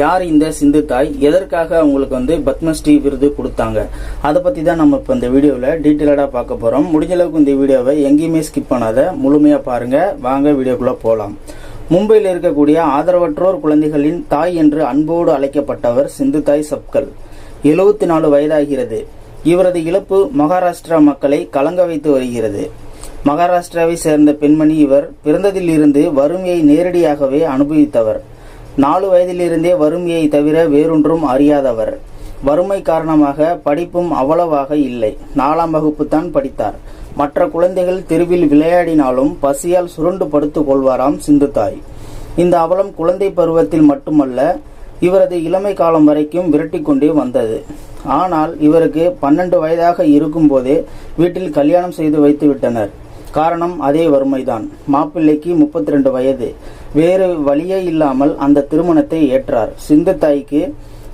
யார் இந்த சிந்து தாய்? எதற்காக அவங்களுக்கு வந்து பத்மஸ்ரீ விருது கொடுத்தாங்க? அதை பற்றி தான் நம்ம இப்போ இந்த வீடியோவில் டீட்டெயிலடாக பார்க்க போகிறோம் முடிஞ்சளவுக்கு இந்த வீடியோவை எங்கேயுமே ஸ்கிப் பண்ணாத. முழுமையாக பாருங்கள் வாங்க வீடியோக்குள்ளே போகலாம் மும்பையில் இருக்கக்கூடிய ஆதரவற்றோர் குழந்தைகளின் தாய் என்று அன்போடு அழைக்கப்பட்டவர் சிந்து தாய் சப்கல். எழுபத்தி நாலு வயதாகிறது. இவரது இழப்பு மகாராஷ்டிரா மக்களை கலங்க வைத்து வருகிறது. மகாராஷ்டிராவை சேர்ந்த பெண்மணி இவர் பிறந்ததிலிருந்து வறுமையை நேரடியாகவே அனுபவித்தவர். நாலு வயதிலிருந்தே வறுமையை தவிர வேறொன்றும் அறியாதவர். வறுமை காரணமாக படிப்பும் அவ்வளவாக இல்லை. நாலாம் வகுப்பு தான் படித்தார். மற்ற குழந்தைகள் தெருவில் விளையாடினாலும் பசியால் சுருண்டு படுத்துக் கொள்வாராம் சிந்து தாய் இந்த அவலம் குழந்தை பருவத்தில் மட்டுமல்ல இவரது இளமை காலம் வரைக்கும் விரட்டிக்கொண்டே வந்தது. ஆனால் இவருக்கு பன்னெண்டு வயதாக இருக்கும்போதே வீட்டில் கல்யாணம் செய்து வைத்து விட்டனர். காரணம் அதே வறுமைதான். மாப்பிள்ளைக்கு முப்பத்தி ரெண்டு வயது. வேறு வழியே இல்லாமல் அந்த திருமணத்தை ஏற்றார். சிந்து தாய்க்கு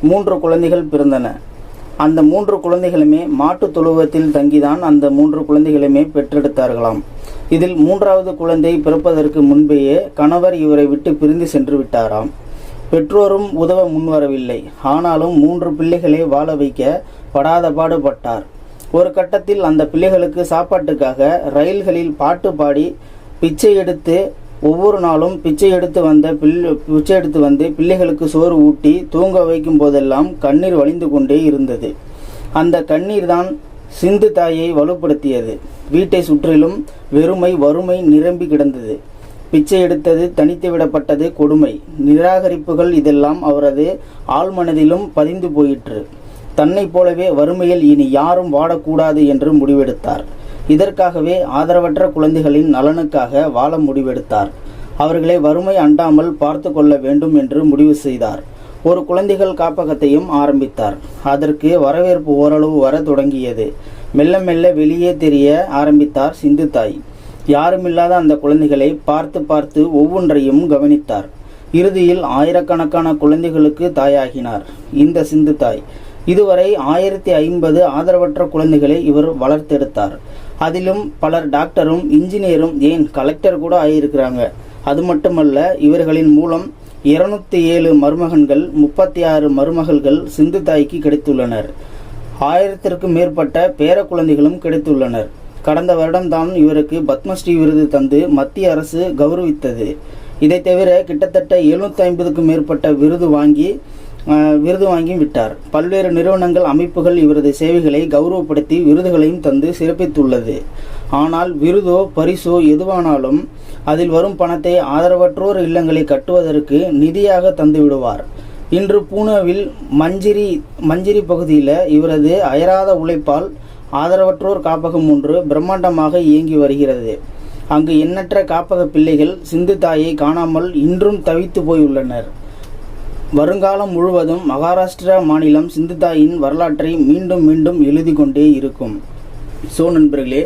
மூன்று குழந்தைகள் பிறந்தன. அந்த மூன்று குழந்தைகளுமே மாட்டு தொழுவத்தில் தங்கிதான் அந்த மூன்று குழந்தைகளுமே பெற்றெடுத்தார்களாம். இதில் மூன்றாவது குழந்தை பிறப்பதற்கு முன்பேயே கணவர் இவரை விட்டு பிரிந்து சென்று விட்டாராம். பெற்றோரும் உதவ முன்வரவில்லை. ஆனாலும் மூன்று பிள்ளைகளை வாழ வைக்க படாத பாடுபட்டார் ஒரு கட்டத்தில் அந்த பிள்ளைகளுக்கு சாப்பாட்டுக்காக ரயில்களில் பாட்டு பாடி பிச்சை எடுத்து ஒவ்வொரு நாளும் பிச்சை எடுத்து வந்த பிள்ளை பிச்சை எடுத்து வந்து பிள்ளைகளுக்கு சோறு ஊட்டி தூங்க வைக்கும் போதெல்லாம் கண்ணீர் வழிந்து கொண்டே இருந்தது. அந்த கண்ணீர் தான் சிந்து தாயை வலுப்படுத்தியது. வீட்டை சுற்றிலும் வெறுமை வறுமை நிரம்பி கிடந்தது. பிச்சை எடுத்தது தனித்து விடப்பட்டது கொடுமை. நிராகரிப்புகள் இதெல்லாம் அவரது ஆழ்மனதிலும் பதிந்து போயிற்று. தன்னைப் போலவே வறுமையில் இனி யாரும் வாடக்கூடாது என்று முடிவெடுத்தார். இதற்காகவே ஆதரவற்ற குழந்தைகளின் நலனுக்காக வாழ முடிவெடுத்தார். அவர்களை வறுமை அண்டாமல் பார்த்து கொள்ள வேண்டும் என்று முடிவு செய்தார். ஒரு குழந்தைகள் காப்பகத்தையும் ஆரம்பித்தார். அதற்கு வரவேற்பு ஓரளவு வர தொடங்கியது. மெல்ல மெல்ல வெளியே தெரிய ஆரம்பித்தார் சிந்து தாய் யாருமில்லாத அந்த குழந்தைகளை பார்த்து பார்த்து ஒவ்வொன்றையும் கவனித்தார். இறுதியில் ஆயிரக்கணக்கான குழந்தைகளுக்கு தாயாகினார். இந்த சிந்து தாய் இதுவரை ஆயிரத்தி ஐம்பது ஆதரவற்ற குழந்தைகளை இவர் வளர்த்தெடுத்தார். அதிலும் பலர் டாக்டரும் இன்ஜினியரும் ஏன் கலெக்டர் கூட ஆகியிருக்கிறாங்க? அது மட்டுமல்ல இவர்களின் மூலம் இருநூத்தி ஏழு மருமகன்கள் முப்பத்தி ஆறு மருமகள்கள் சிந்து தாய்க்கு கிடைத்துள்ளனர். ஆயிரத்திற்கும் மேற்பட்ட பேர குழந்தைகளும் கிடைத்துள்ளனர். கடந்த வருடம்தான் இவருக்கு பத்மஸ்ரீ விருது தந்து மத்திய அரசு கௌரவித்தது. இதை தவிர கிட்டத்தட்ட எழுநூத்தி ஐம்பதுக்கும் மேற்பட்ட விருது வாங்கி விருது வாங்கி விட்டார். பல்வேறு நிறுவனங்கள் அமைப்புகள் இவரது சேவைகளை கௌரவப்படுத்தி விருதுகளையும் தந்து சிறப்பித்துள்ளது. ஆனால் விருதோ பரிசோ எதுவானாலும் அதில் வரும் பணத்தை ஆதரவற்றோர் இல்லங்களை கட்டுவதற்கு நிதியாக தந்துவிடுவார் இன்று பூனேவில் மஞ்சிரி மஞ்சிரி பகுதியில் இவரது அயராத உழைப்பால் ஆதரவற்றோர் காப்பகம் ஒன்று பிரம்மாண்டமாக இயங்கி வருகிறது. அங்கு எண்ணற்ற காப்பக பிள்ளைகள் சிந்து தாயை காணாமல் இன்றும் தவித்து போயுள்ளனர். வருங்காலம் முழுவதும் மகாராஷ்டிரா மாநிலம் சிந்துதாயின் வரலாற்றை மீண்டும் மீண்டும் எழுதி கொண்டே இருக்கும். ஸோ நண்பர்களே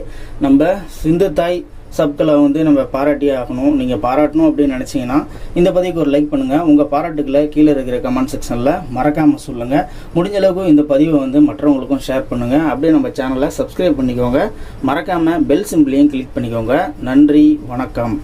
நம்ம சிந்து தாய் சப்களை வந்து நம்ம பாராட்டியே ஆகணும். நீங்கள் பாராட்டணும் அப்படின்னு நினச்சிங்கன்னா இந்த பதிவுக்கு ஒரு லைக் பண்ணுங்கள் உங்கள் பாராட்டுக்களை கீழே இருக்கிற கமெண்ட் செக்ஷனில் மறக்காமல் சொல்லுங்கள் முடிஞ்ச அளவுக்கு இந்த பதிவை வந்து மற்றவங்களுக்கும் ஷேர் பண்ணுங்கள் அப்படியே நம்ம சேனலை சப்ஸ்கிரைப் பண்ணிக்கோங்க. மறக்காமல் பெல் சிம்பிளையும் கிளிக் பண்ணிக்கோங்க. நன்றி வணக்கம்.